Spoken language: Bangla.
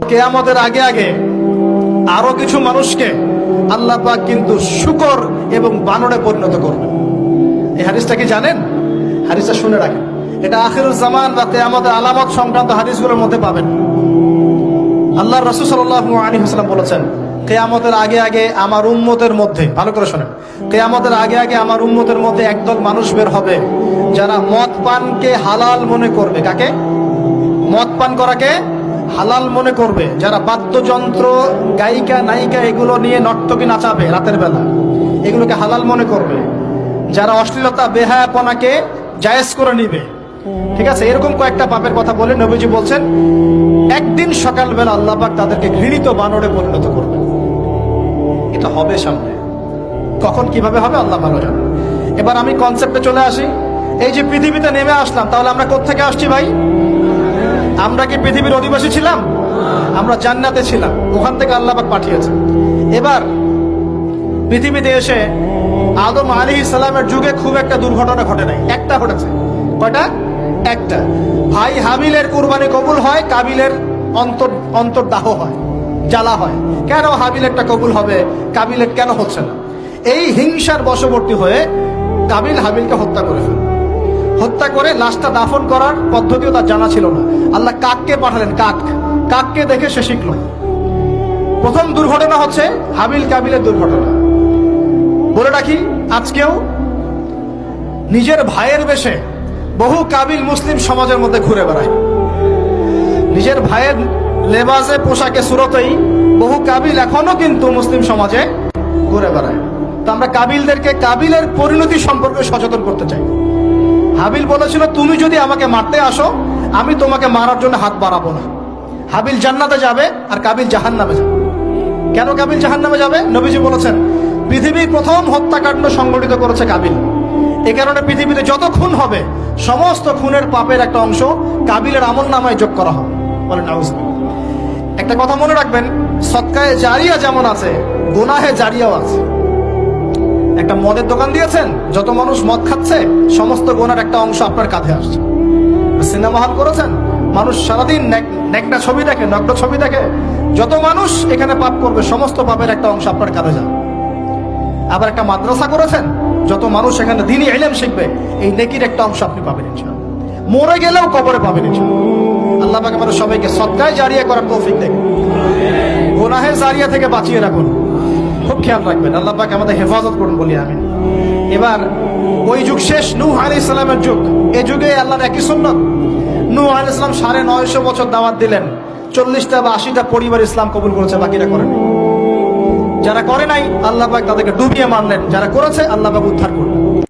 কেয়ামতের আগে আগে আরও কিছু মানুষকে আল্লাহ পাক কিন্তু শুকর এবং বানরে পরিণত করবে এই হাদিসটা কি জানেন? হাদিসটা শুনে রাখেন। এটা আখিরুল জামান বা কেয়ামতের আলামত সংক্রান্ত হাদিসগুলোর মধ্যে পাবেন। আল্লাহ রসুল সাল্লাহ হাসলাম বলেছেন, কেয়ামতের আগে আগে আমার উম্মতের মধ্যে ভালো করে শোনেন। কেয়ামতের আগে আগে আমার উম্মতের মধ্যে একদল মানুষ বের হবে, যারা মদ পানকে হালাল মনে করবে। কাকে? মদ পান করাকে? হালাল মনে করবে, যারা বাদ্যযন্ত্র, গায়িকা, নায়িকা এগুলো নিয়ে নর্তকী নাচাবে রাতের বেলা, এগুলোকে হালাল মনে করবে। যারা অশ্লীলতা, বেহায়াপনাকে জায়েজ করে নিবে। ঠিক আছে? এরকম কয়েকটা পাপের কথা বলে নবীজি বলছেন, একদিন সকালবেলা আল্লাহ পাক তাদেরকে ঘৃণিত বানরে পরিণত করবে এটা হবে সামনে। কখন কীভাবে হবে আল্লাহ ভালো জানে এবার আমি কনসেপ্টে চলে আসি। এই যে পৃথিবীতে নেমে আসলাম, তাহলে আমরা কোত্থেকে আসছি ভাই? আমরা কি পৃথিবীর অধিবাসী ছিলাম? আমরা জান্নাতে ছিলাম। ওখান থেকে আল্লাপাক পাঠিয়েছে এবার পৃথিবীতে এসে আদম আলী ইসলামের যুগে খুব একটা দুর্ঘটনা ঘটে নাই। একটা ঘটেছে। কয়টা? একটা। ভাই হাবিলের কুরবানি কবুল হয়, কাবিলের অন্তর, অন্তর্দাহ হয়, জ্বালা হয়। কেন হাবিলেরটা কবুল হবে? কাবিলের কেন হচ্ছে না? এই হিংসার বশবর্তী হয়ে কাবিল হাবিলকে হত্যা করে ফেলে হত্যা করে লাশটা দাফন করার পদ্ধতিও তার জানা ছিল না। আল্লাহ কাককে পাঠালেন, কাক। কাককে দেখে সে শিখল। প্রথম দুর্ঘটনা হচ্ছে হাবিল কাবিলের দুর্ঘটনা। বলে রাখি, আজকেও নিজের ভাইয়ের বেশে বহু কাবিল মুসলিম সমাজের মধ্যে ঘুরে বেড়ায়। নিজের ভাইয়ের লেবাসে, পোশাকে, সুরতেই বহু কাবিল এখনও কিন্তু মুসলিম সমাজে ঘুরে বেড়ায়। তো আমরা কাবিলদেরকে কাবিলের পরিণতি সম্পর্কে সচেতন করতে চাই। হাবিল বলেছিল, তুমি যদি আমাকে মারতে আসো, আমি তোমাকে মারার জন্য হাত বাড়াবো না। হাবিল জান্নাতে যাবে আর কাবিল জাহান নামে যাবে। কেন কাবিল জাহান নামে যাবে? নবীজি বলেছেন, পৃথিবীর প্রথম হত্যাকাণ্ড সংগঠিত করেছে কাবিল। এ কারণে পৃথিবীতে যত খুন হবে, সমস্ত খুনের পাপের একটা অংশ কাবিলের আমল নামায় যোগ করা হবে। বলেন। একটা কথা মনে রাখবেন, সৎকায়ে জারিয়া যেমন আছে, গোনাহে জারিয়াও আছে। একটা মদের দোকান দিয়েছেন, যত মানুষ মদ খাচ্ছে, সমস্ত গোনার একটা অংশ আপনার কাঁধে আসছে। সিনেমা হল করেছেন, মানুষ সারাদিন নেকটা ছবি দেখে, নগ্ন ছবি দেখে, যত মানুষ এখানে পাপ করবে, সমস্ত পাপের একটা অংশ আপনার কাঁধে যাবে। আবার একটা মাদ্রাসা করেছেন, যত মানুষ এখানে দিনই এলেম শিখবে, এই নেকির একটা অংশ আপনি পাবেন ইনশাআল্লাহ। মরে গেলেও কবরে পাবেন আল্লাহ পাক আমাদের সবাইকে সৎকায় জারিয়া করার তৌফিক দেখ গোনাহের জারিয়া থেকে বাঁচিয়ে রাখুন। খুব খেয়াল রাখবেন, আল্লাহ পাক আমাদের হেফাজত করুন, বলি আমি এবার, ওই যুগ শেষ, নূহ আলি ইসলামের যুগ। এ যুগে আল্লাহর একই সুন্নত। নূহ আলি ইসলাম সাড়ে নয়শো বছর দাওয়াত দিলেন। চল্লিশটা বা আশিটা পরিবার ইসলাম কবুল করেছে, বাকিরা করেন যারা করে নাই, আল্লাহ পাক তাদেরকে ডুবিয়ে মারলেন। যারা করেছে, আল্লাহ পাক উদ্ধার করলেন।